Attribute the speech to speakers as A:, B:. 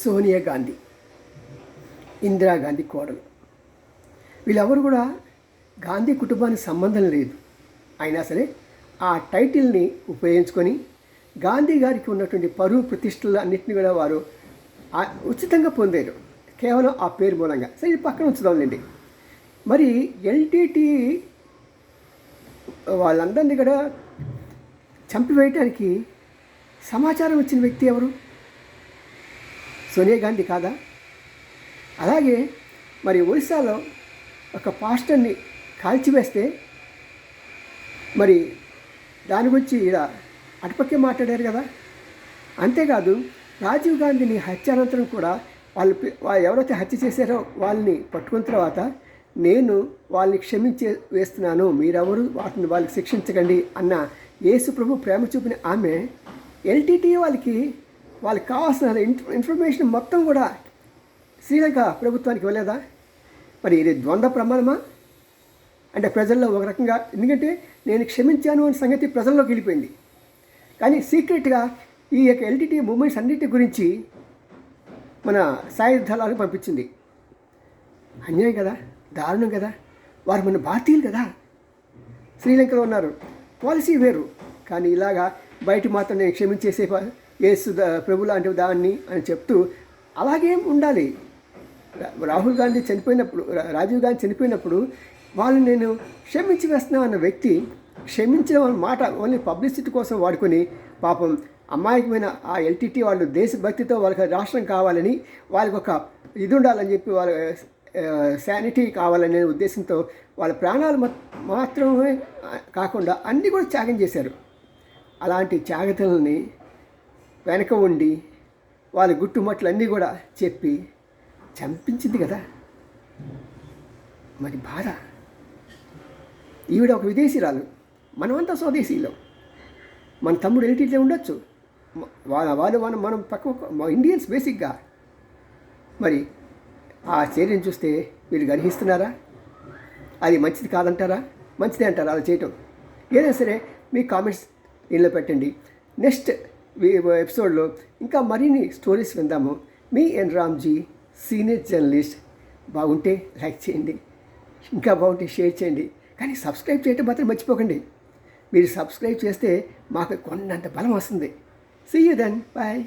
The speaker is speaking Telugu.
A: సోనియా గాంధీ ఇందిరాగాంధీ కోడలు. వీళ్ళెవరు కూడా గాంధీ కుటుంబానికి సంబంధం లేదు. అయినా సరే ఆ టైటిల్ని ఉపయోగించుకొని గాంధీ గారికి ఉన్నటువంటి పరువు ప్రతిష్టలు అన్నింటినీ కూడా వారు ఉచితంగా పొందారు. కేవలం ఆ పేరు మూలంగా. సరే ఇది పక్కన ఉంచుదాంలేండి మరి ఎల్టీటీ వాళ్ళందరినీ కూడా చంపివేయటానికి సమాచారం ఇచ్చిన వ్యక్తి ఎవరు? సోనియా గాంధీ కాదా? అలాగే మరి ఒరిస్సాలో ఒక పాస్టర్ని కాల్చివేస్తే మరి దాని గురించి ఇలా అటుపక్కే మాట్లాడారు కదా? అంతేకాదు రాజీవ్ గాంధీని హత్యానంతరం కూడా వాళ్ళు వాళ్ళు ఎవరైతే హత్య చేశారో వాళ్ళని పట్టుకున్న తర్వాత నేను వాళ్ళని క్షమించే వేస్తున్నాను. మీరెవరు? వాటిని వాళ్ళకి శిక్షించకండి అన్న యేసు ప్రభు ప్రేమ చూపిన ఆమె ఎల్టీటీ వాళ్ళకి వాళ్ళకి కావాల్సిన ఇన్ఫ- ఇన్ఫర్మేషన్ మొత్తం కూడా శ్రీలంక ప్రభుత్వానికి ఇవ్వలేదా? మరి ఇది ద్వంద్వ ప్రమాణమా అంటే ప్రజల్లో ఒక రకంగా ఎందుకంటే నేను క్షమించాను అనే సంగతి ప్రజల్లోకి వెళ్ళిపోయింది. కానీ సీక్రెట్గా ఈ యొక్క ఎల్టీటీ మూమెంట్స్ అన్నిటి గురించి మన సాయుధ దళాలకు పంపించింది. అన్యాయం కదా? దారుణం కదా? వారు మన భారతీయులు కదా? శ్రీలంకలో ఉన్నారు. పాలసీ వేరు. కానీ ఇలాగా బయట మాత్రం నేను క్షమించేసే యేసు ప్రభు లాంటి దాన్ని అని చెప్తూ అలాగే ఉండాలి. రాహుల్ గాంధీ చనిపోయినప్పుడు రాజీవ్ గాంధీ చనిపోయినప్పుడు వాళ్ళు నేను క్షమించి వేస్తున్నా అన్న వ్యక్తి క్షమించిన మాట ఓన్లీ పబ్లిసిటీ కోసం వాడుకొని పాపం అమాయకమైన ఆ ఎల్టీటీ వాళ్ళు దేశభక్తితో వాళ్ళకి రాష్ట్రం కావాలని వాళ్ళకి ఒక ఇది ఉండాలని చెప్పి వాళ్ళ శానిటీ కావాలనే ఉద్దేశంతో వాళ్ళ ప్రాణాలు మాత్రమే కాకుండా అన్నీ కూడా త్యాగం చేశారు. అలాంటి త్యాగతలని వెనక ఉండి వాళ్ళ గుట్టుమట్లన్నీ కూడా చెప్పి చంపించింది కదా. మరి బాధ? ఈవిడ ఒక విదేశీరాలు. మనమంతా స్వదేశీలో. మన తమ్ముడు ఎల్టీలో ఉండొచ్చు. వాళ్ళ వాళ్ళు మనం మనం పక్క మా ఇండియన్స్ బేసిక్గా. మరి ఆ చర్యను చూస్తే మీరు గర్హిస్తున్నారా? అది మంచిది కాదంటారా? మంచిదే అంటారా? అలా చేయటం. ఏదైనా సరే మీ కామెంట్స్ దీనిలో పెట్టండి. నెక్స్ట్ ఎపిసోడ్లో ఇంకా మరిన్ని స్టోరీస్ విందాము. మీ ఎన్ రామ్జీ సీనియర్ జర్నలిస్ట్. బాగుంటే లైక్ చేయండి. ఇంకా బాగుంటే షేర్ చేయండి. కానీ సబ్స్క్రైబ్ చేయటం మాత్రం మర్చిపోకండి. మీరు సబ్స్క్రైబ్ చేస్తే మాకు కొన్నంత బలం వస్తుంది. See you then bye